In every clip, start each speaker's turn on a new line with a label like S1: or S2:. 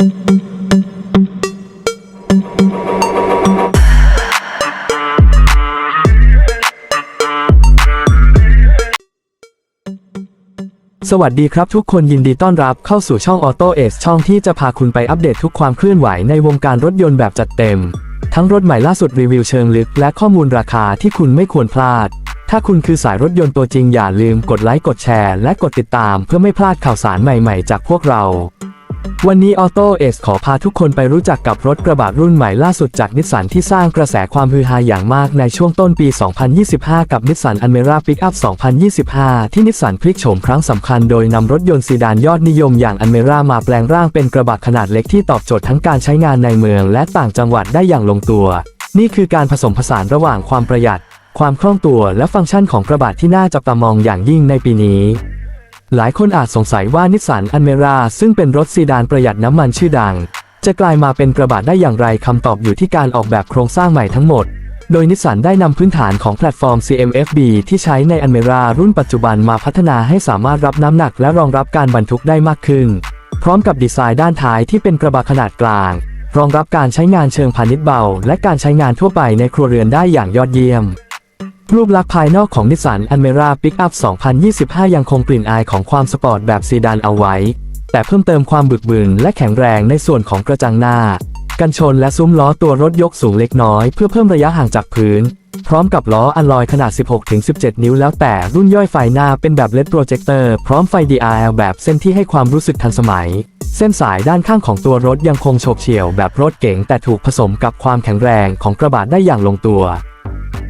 S1: สวัสดีครับทุกคนยินดีต้อนรับเข้าสู่ช่อง Auto a c e ช่องที่จะพาคุณไปอัปเดตทุกความเคลื่อนไหวในวงการรถยนต์แบบจัดเต็ม ทั้งรถใหม่ล่าสุดรีวิวเชิงลึกและข้อมูลราคาที่คุณไม่ควรพลาด ถ้าคุณคือสายรถยนต์ตัวจริงอย่าลืมกดไลค์กดแชร์และกดติดตามเพื่อไม่พลาดข่าวสารใหม่ๆ จากพวกเรา วันนี้ Auto a c e ขอพาทุกคนไปรู้จักกับรถกระบะรุ่นใหม่ล่าสุดจากนิสสันที่สร้างกระแสความฮือฮาอย่างมากในช่วงต้นปี 2025 กับนิสสันอันเมร่าปิกอัพ2025 ที่นิสสันพลิกโฉมครั้งสำคัญโดยนำรถยนต์ซีดานยอดนิยมอย่างอันเมร่ามาแปลงร่างเป็นกระบะขนาดเล็กที่ตอบโจทย์ทั้งการใช้งานในเมืองและต่างจังหวัดได้อย่างลงตัว นี่คือการผสมผสานระหว่างความประหยัด ความคล่องตัวและฟังก์ชันของกระบะที่น่าจับตามองอย่างยิ่งในปีนี้ หลายคนอาจสงสัยว่านิสสันอันเมราซึ่งเป็นรถซีดานประหยัดน้ำมันชื่อดัง จะกลายมาเป็นกระบะได้อย่างไรคำตอบอยู่ที่การออกแบบโครงสร้างใหม่ทั้งหมด โดยนิสสันได้นำพื้นฐานของแพลตฟอร์ม CMFB ที่ใช้ในอันเมรารุ่นปัจจุบันมาพัฒนาให้สามารถรับน้ำหนักและรองรับการบรรทุกได้มากขึ้น พร้อมกับดีไซน์ด้านท้ายที่เป็นกระบะขนาดกลาง รองรับการใช้งานเชิงพาณิชย์เบา และการใช้งานทั่วไปในครัวเรือนได้อย่างยอดเยี่ยม รูปลักษณ์ภายนอกของนิสสันอันเมราปิกอัพ 2025 ยังคงกลิ่นอายของความสปอร์ตแบบซีดานเอาไว้ แต่เพิ่มเติมความบึกบึนและแข็งแรงในส่วนของกระจังหน้า กันชนและซุ้มล้อตัวรถยกสูงเล็กน้อย เพื่อเพิ่มระยะห่างจากพื้น พร้อมกับล้ออัลลอยขนาด 16-17 นิ้วแล้วแต่รุ่นย่อยไฟหน้าเป็นแบบเลดโปรเจคเตอร์พร้อมไฟ DRL แบบเส้นที่ให้ความรู้สึกทันสมัย เส้นสายด้านข้างของตัวรถยังคงโฉบเฉี่ยวแบบรถเก๋งแต่ถูกผสมกับความแข็งแรงของกระบะได้อย่างลงตัว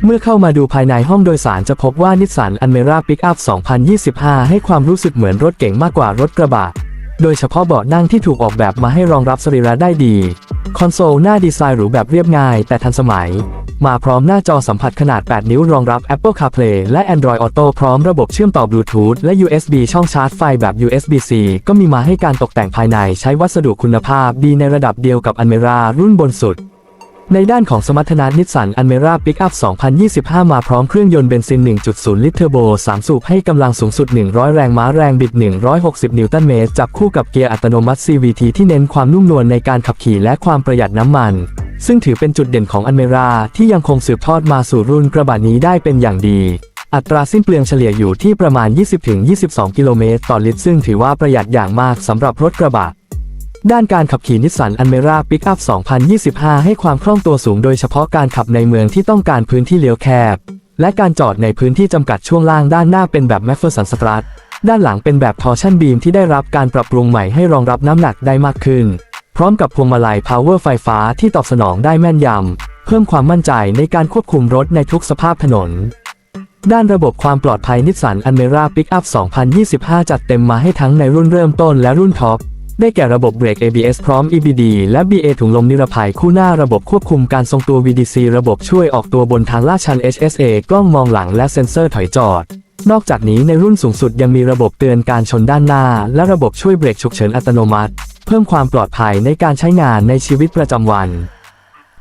S1: เมื่อเข้ามาดูภายในห้องโดยสารจะพบว่านิสสันอันเมราปิกอัพ 2025 ให้ความรู้สึกเหมือนรถเก๋งมากกว่ารถกระบะ โดยเฉพาะเบาะนั่งที่ถูกออกแบบมาให้รองรับสรีระได้ดี คอนโซลหน้าดีไซน์หรูแบบเรียบง่าย แต่ทันสมัย มาพร้อมหน้าจอสัมผัสขนาด 8 นิ้วรองรับ Apple CarPlay และ Android Auto พร้อมระบบเชื่อมต่อบลูทูธและ USB ช่องชาร์จไฟแบบ USB-C ก็มีมาให้การตกแต่งภายในใช้วัสดุคุณภาพดีในระดับเดียวกับอันเมรารุ่นบนสุด ในด้านของสมรรถนะนิสสันอันเมราปิกอัพ 2025 มาพร้อมเครื่องยนต์เบนซิน 1.0 ลิตรเทอร์โบ 3 สูบให้กำลังสูงสุด 100 แรงม้าแรงบิด 160 นิวตันเมตร จับคู่กับเกียร์อัตโนมัติ CVT ที่เน้นความนุ่มนวลในการขับขี่และความประหยัดน้ำมัน ซึ่งถือเป็นจุดเด่นของอันเมราที่ยังคงสืบทอดมาสู่รุ่นกระบะนี้ได้เป็นอย่างดี อัตราสิ้นเปลืองเฉลี่ยอยู่ที่ประมาณ 20-22 กิโลเมตรต่อลิตรซึ่งถือว่าประหยัดอย่างมากสำหรับรถกระบะ ด้านการขับขี่นิสสันอันเมราปิกอัพ 2025 ให้ความคล่องตัวสูงโดยเฉพาะการขับในเมืองที่ต้องการพื้นที่เลี้ยวแคบ และการจอดในพื้นที่จำกัดช่วงล่างด้านหน้าเป็นแบบแมฟเฟอร์สันสตรัทด้านหลังเป็นแบบทอร์ชันบีมที่ได้รับการปรับปรุงใหม่ให้รองรับน้ำหนักได้มากขึ้น พร้อมกับพวงมาลัยพาวเวอร์ไฟฟ้าที่ตอบสนองได้แม่นยำ เพิ่มความมั่นใจในการควบคุมรถในทุกสภาพถนน ด้านระบบความปลอดภัยนิสสันอันเมราปิกอัพ 2025 จัดเต็มมาให้ทั้งในรุ่นเริ่มต้นและรุ่นท็อป ได้แก่ระบบเบรก ABS พร้อม EBD และ BA ถุงลมนิรภัยคู่หน้าระบบควบคุมการทรงตัว VDC ระบบช่วยออกตัวบนทางลาดชัน HSA กล้องมองหลังและเซ็นเซอร์ถอยจอด นอกจากนี้ในรุ่นสูงสุดยังมีระบบเตือนการชนด้านหน้า และระบบช่วยเบรกฉุกเฉินอัตโนมัติ เพิ่มความปลอดภัยในการใช้งานในชีวิตประจำวัน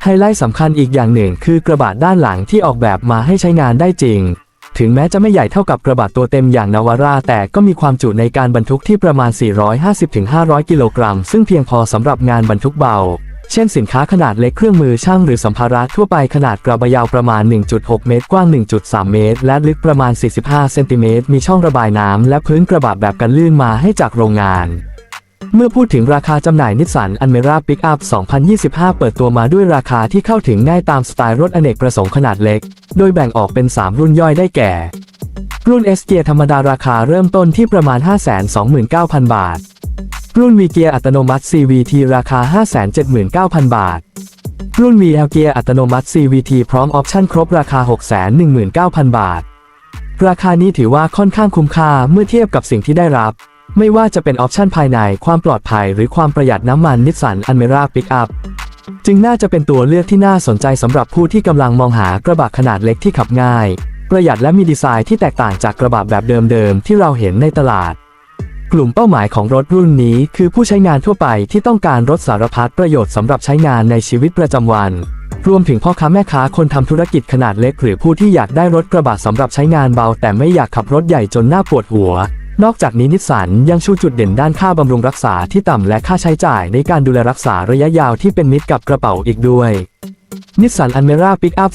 S1: ไฮไลท์สำคัญอีกอย่างหนึ่งคือกระบะด้านหลังที่ออกแบบมาให้ใช้งานได้จริง ถึงแม้จะไม่ใหญ่เท่ากับกระบะตัวเต็มอย่างนาวาร่าแต่ก็มีความจุในการบรรทุกที่ประมาณ 450-500 กิโลกรัม ซึ่งเพียงพอสำหรับงานบรรทุกเบา เช่นสินค้าขนาดเล็กเครื่องมือช่างหรือสัมภาระทั่วไปขนาดกระบะยาวประมาณ 1.6 เมตร กว้าง 1.3 เมตร และลึกประมาณ 45 เซนติเมตร มีช่องระบายน้ำและพื้นกระบะแบบกันลื่นมาให้จากโรงงานเมื่อพูดถึงราคาจำหน่ายนิสสันอันเมราปิกอัพ 2025 เปิดตัวมาด้วยราคาที่เข้าถึงง่ายตามสไตล์รถอเนกประสงค์ขนาดเล็ก โดยแบ่งออกเป็น 3 รุ่นย่อยได้แก่ รุ่น S เกียร์ธรรมดาราคาเริ่มต้นที่ประมาณ 529,000 บาท รุ่น V เกียร์อัตโนมัติ CVT ราคา 579,000 บาท รุ่น VL เกียร์อัตโนมัติ CVT พร้อมออปชั่นครบราคา 619,000 บาท ราคานี้ถือว่าค่อนข้างคุ้มค่าเมื่อเทียบกับสิ่งที่ได้รับ ไม่ว่าจะเป็นออปชั่นภายในความปลอดภัย หรือความประหยัดน้ำมันนิสสันอันเมราปิกอัพ จึงน่าจะเป็นตัวเลือกที่น่าสนใจสำหรับผู้ที่กำลังมองหากระบะขนาดเล็กที่ขับง่าย ประหยัดและมีดีไซน์ที่แตกต่างจากกระบะแบบเดิมๆที่เราเห็นในตลาด กลุ่มเป้าหมายของรถรุ่นนี้คือผู้ใช้งานทั่วไปที่ต้องการรถสารพัดประโยชน์สำหรับใช้งานในชีวิตประจำวัน รวมถึงพ่อค้าแม่ค้าคนทำธุรกิจขนาดเล็ก หรือผู้ที่อยากได้รถกระบะสำหรับใช้งานเบา แต่ไม่อยากขับรถใหญ่จนหน้าปวดหัว นอกจากนี้นิสสันยังชูจุดเด่นด้านค่าบำรุงรักษาที่ต่ำและค่าใช้จ่ายในการดูแลรักษาระยะยาวที่เป็นมิตรกับกระเป๋าอีกด้วยนิสสันอันเมร่าปิกอัพ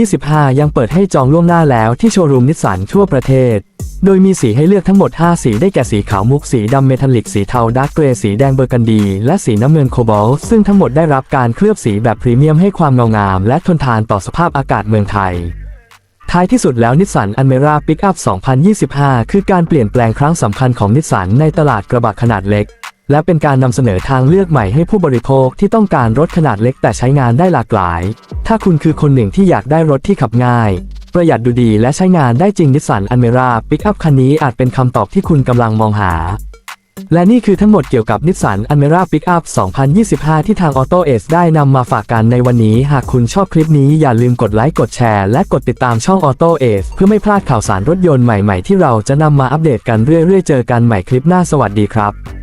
S1: 2025 ยังเปิดให้จองล่วงหน้าแล้วที่โชว์รูมนิสสันทั่วประเทศ โดยมีสีให้เลือกทั้งหมด 5 สีได้แก่สีขาวมุก สีดำเมทัลลิก สีเทาดาร์กเกรย์ สีแดงเบอร์กันดี และสีน้ำเงินโคบอลต์ซึ่งทั้งหมดได้รับการเคลือบสีแบบพรีเมียมให้ความเงางามและทนทานต่อสภาพอากาศเมืองไทย ท้ายที่สุดแล้วนิสสันอันเมราปิกอัพ 2025 คือการเปลี่ยนแปลงครั้งสำคัญของนิสสันในตลาดกระบะขนาดเล็ก และเป็นการนำเสนอทางเลือกใหม่ให้ผู้บริโภคที่ต้องการรถขนาดเล็กแต่ใช้งานได้หลากหลาย ถ้าคุณคือคนหนึ่งที่อยากได้รถที่ขับง่าย ประหยัดดูดีและใช้งานได้จริงนิสสันอันเมราปิกอัพคันนี้อาจเป็นคำตอบที่คุณกำลังมองหา และนี่คือทั้งหมดเกี่ยวกับนิสสันอันเมร่าปิกอัพ2025 ที่ทาง Auto a ได้นำมาฝากกันในวันนี้ หากคุณชอบคลิปนี้อย่าลืมกดไลค์ กดแชร์ และกดติดตามช่อง Auto a เพื่อไม่พลาดข่าวสารรถยนต์ใหม่ๆ ที่เราจะนำมาอัปเดตกันเรื่อยๆ เจอกันใหม่คลิปหน้าสวัสดีครับ